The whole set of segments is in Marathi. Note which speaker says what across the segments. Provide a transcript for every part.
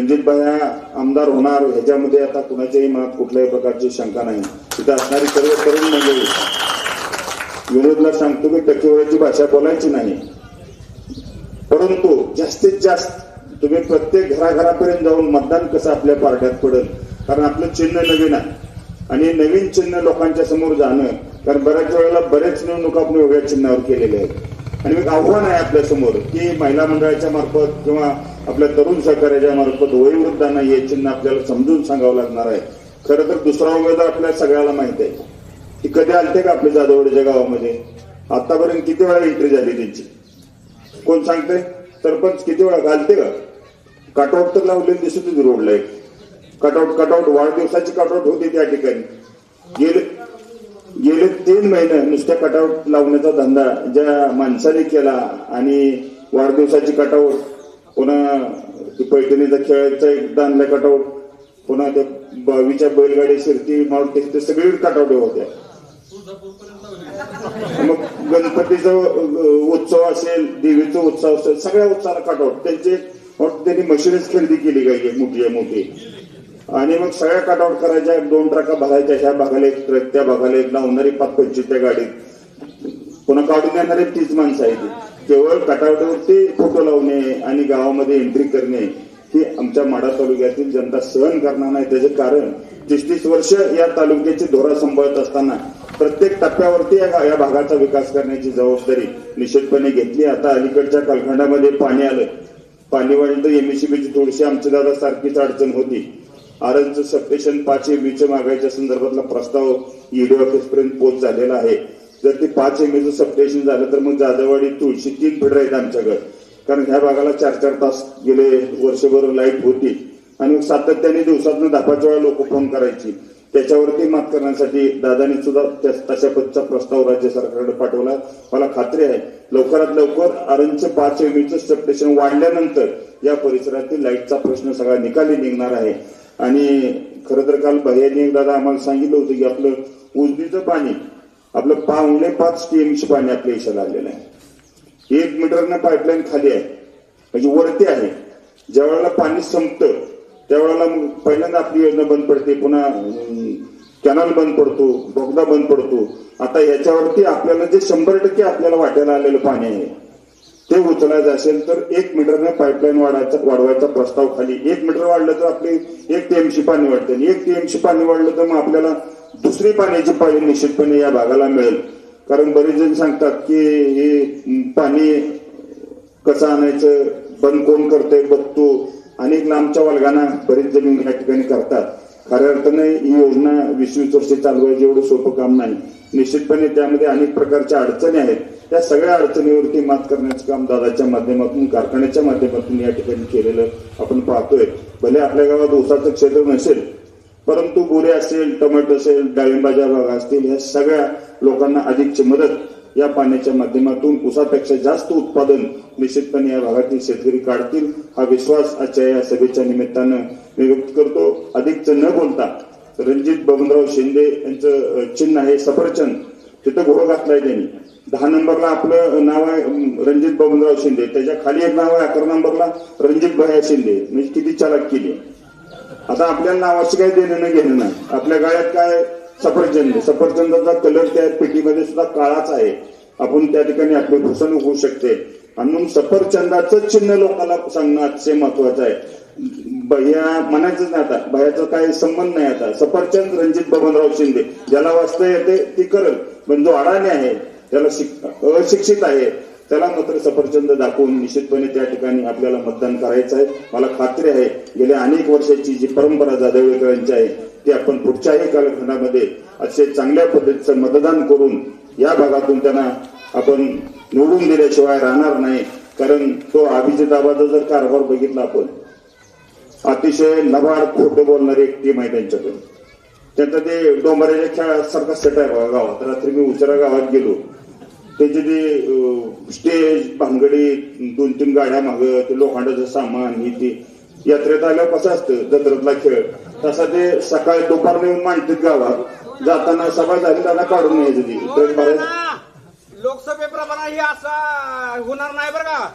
Speaker 1: रणजितबाया आमदार होणार ह्याच्यामध्ये आता कुणाच्याही मनात कुठल्याही प्रकारची शंका नाही. तिथं असणारी सर्व तरुण मंडळी. विनोदला सांगतो की टक्केवारीची भाषा बोलायची नाही. परंतु जास्तीत जास्त तुम्ही प्रत्येक घराघरापर्यंत जाऊन मतदान कसं आपल्या पार्ट्यात पडेल? कारण आपलं चिन्ह नवीन आहे. आणि नवीन चिन्ह लोकांच्या समोर जाणं कारण बऱ्याच वेळेला बरेच निवडणूक आपण वेगळ्या चिन्हावर केलेले आहेत. आणि एक आव्हान आहे आपल्यासमोर की महिला मंडळाच्या मार्फत किंवा आपल्या तरुण सहकार्याच्या मार्फत वयोवृद्धांना हे चिन्ह आपल्याला समजून सांगावं लागणार आहे. खरं तर दुसरा उमेदवार आपल्या सगळ्याला माहीत आहे. की कधी आलते का आपल्या जाधवडीच्या गावामध्ये? आतापर्यंत किती वेळा एंट्री झाली त्यांची? कोण सांगते सरपंच किती वेळा घालते का? कटआउट तर लावलेली दिसत होती रोडला एक. कटआउट कटआउट वाढदिवसाची कटआउट होती त्या ठिकाणी. गेले गेले तीन महिने नुसत्या कटआउट लावण्याचा धंदा ज्या माणसाने केला आणि वाढदिवसाची कटआउट पुन्हा पैठणीचा खेळायचा एकदा आणला कटआउट पुन्हा त्या बावीच्या बैलगाडी शिरती माउंट ते सगळी कटआउट होत्या. मग गणपतीचा उत्सव असेल देवीचा उत्सव असेल सगळ्या उत्सवाला कटआउट त्यांचे मग त्यांनी मशीनच खरेदी केली पाहिजे मोठी मोठी. आणि मग सगळ्या कटआउट करायच्या दोन ट्रका भरायच्या ह्या भागाला एक ट्रक त्या भागाला एक लावणारी पाच पंचवीस त्या गाडीत. पुन्हा काढून येणारे तीच माणसं आहे ती केवळ कटावटवरती फोटो लावणे आणि गावामध्ये एंट्री करणे ही आमच्या माडा तालुक्यातील जनता सहन करणार नाही. त्याचे कारण तीस तीस वर्ष या तालुक्याची धोरा सांभाळत असताना प्रत्येक टप्प्यावरती या भागाचा विकास करण्याची जबाबदारी निश्चितपणे घेतली. आता अलीकडच्या कालखंडामध्ये पाणी आलं. पाणी वाढलं तर एमएसीबीची थोडीशी आमच्या दादा सारखीच अडचण होती. आरंजचं सबस्टेशन पाच एमबीच्या मागायच्या संदर्भातला प्रस्ताव ईडी ऑफिस पर्यंत पोच झालेला आहे. जर ते पाच एमएचं सबस्टेशन झालं तर मग जाधववाडी तुळशी तीन फिटर आहेत आमच्याकडे. कारण ह्या भागाला चार चार तास गेले वर्षभर लाइट होती. आणि सातत्याने दिवसातून दहा पाच वेळा लोक फोन करायची. त्याच्यावरती मात करण्यासाठी दादानी सुद्धा तशा पदचा प्रस्ताव राज्य सरकारकडे पाठवला. मला खात्री आहे लवकरात लवकर आरंजचं पाच एमएचं सबस्टेशन वाढल्यानंतर या परिसरातील लाईटचा प्रश्न सगळा निकाली निघणार आहे. आणि खरं तर काल भैयानी दादा आम्हाला सांगितलं होतं की आपलं उजनीचं पाणी आपलं पावणे पाच टीएमसी पाणी आपल्या इशाला आलेलं आहे. एक मीटरनं पाईपलाईन खाली आहे. म्हणजे वरती आहे. ज्या वेळेला पाणी संपतं त्यावेळेला पहिल्यांदा आपली योजना बंद पडते. पुन्हा कॅनल बंद पडतो बोगदा बंद पडतो. आता याच्यावरती आपल्याला जे शंभर टक्के आपल्याला वाट्याला आलेलं पाणी आहे ते उचलायचं असेल तर एक मीटरने पाईपलाईन वाढायचा वाढवायचा प्रस्ताव खाली. एक मीटर वाढलं तर आपली एक टीएमसी पाणी वाढते. आणि एक टीएमसी पाणी वाढलं तर मग आपल्याला दुसरी पाण्याची पाळी निश्चितपणे या भागाला मिळेल. कारण बरेच जण सांगतात की हे पाणी कसं आणायचं बंद कोण करतोय बघतो. अनेक लांबच्या वर्गांना बरेच जमीन या ठिकाणी करतात. खऱ्या अर्थाने ही योजना वीस वीस वर्ष चालवायची एवढं सोपं काम नाही. निश्चितपणे त्यामध्ये अनेक प्रकारच्या अडचणी आहेत. त्या सगळ्या अडचणीवरती मात करण्याचं काम दादाच्या माध्यमातून कारखान्याच्या माध्यमातून या ठिकाणी केलेलं आपण पाहतोय. भले आपल्या गावात ऊसाचं क्षेत्र नसेल परंतु गोरे असेल टोमॅटो असेल डाळिंबाच्या बागा असतील या सगळ्या लोकांना अधिकची मदत या पाण्याच्या माध्यमातून उसापेक्षा जास्त उत्पादन निश्चितपणे या भागातील शेतकरी काढतील हा विश्वास आजच्या या सभेच्या निमित्तानं मी व्यक्त करतो. अधिकचं न बोलता रणजित बबनराव शिंदे यांचं चिन्ह आहे सफरचंद. तिथं घोडं घातलाय त्यांनी. दहा नंबरला आपलं नाव आहे रणजित बबनराव शिंदे. त्याच्याखाली एक नाव आहे अकरा नंबरला रणजित भया शिंदे. म्हणजे किती चालक केली. आता आपल्या नावाशी काही देणं न घेणं नाही. आपल्या गाळ्यात काय सफरचंद? सफरचंदाचा कलर त्या पेटीमध्ये सुद्धा काळाच आहे. आपण त्या ठिकाणी आपली फसवणूक होऊ शकते. आणि म्हणून सफरचंदाचं चिन्ह लोकांना सांगणं अतिशय महत्वाचं आहे. भैया म्हणायचंच नाही आता. भैयाचा काही संबंध नाही आता. सफरचंद रणजित बबनराव शिंदे. ज्याला वाचता येते ती करल. पण जो अडाणी आहे त्याला शिक अशिक्षित आहे. त्याला मात्र सफरचंद दाखवून निश्चितपणे त्या ठिकाणी आपल्याला मतदान करायचं आहे. मला खात्री आहे गेल्या अनेक वर्षाची जी परंपरा जाधवकरांची आहे ती आपण पुढच्याही कालखंडामध्ये अतिशय चांगल्या पद्धतीचं मतदान करून या भागातून त्यांना आपण निवडून दिल्याशिवाय राहणार नाही. कारण तो अभिजिताबाचा जर कारभार बघितला आपण अतिशय नभार खोटं बोलणारी एक टीम आहे त्यांच्याकडे त्यांचं ते डोंबऱ्याच्या खेळासारखा सेट आहे गावात. रात्री मी उचरा गावात गेलो. त्याचे ते स्टेज भांगडी दोन तीन गाड्या माग ते लोखंडाचं सामान ही ते. यात्रेत आल्यावर कसं असतं जत्रेतला खेळ. तसा ते सकाळी दुपार येऊन मांडतात गावात. जाताना सभा झाली त्यांना काढून यायचं ती.
Speaker 2: लोकसभेप्रमाणे हे असं होणार नाही बरं का.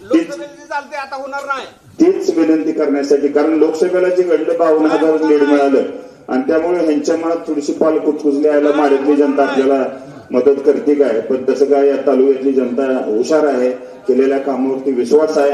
Speaker 2: लोकसभेत जे चालते आता होणार नाही.
Speaker 1: तीच विनंती करण्यासाठी कारण लोकसभेला जे घडलं बावन्न हजार लीड मिळालं. आणि त्यामुळे ह्यांच्या मनात थोडीशी पाल कुचकुचली यायला माड्यातली जनता आपल्याला. मदत करते काय? पण तसं काय या तालुक्यातली जनता हुशार आहे केलेल्या कामावरती विश्वास आहे.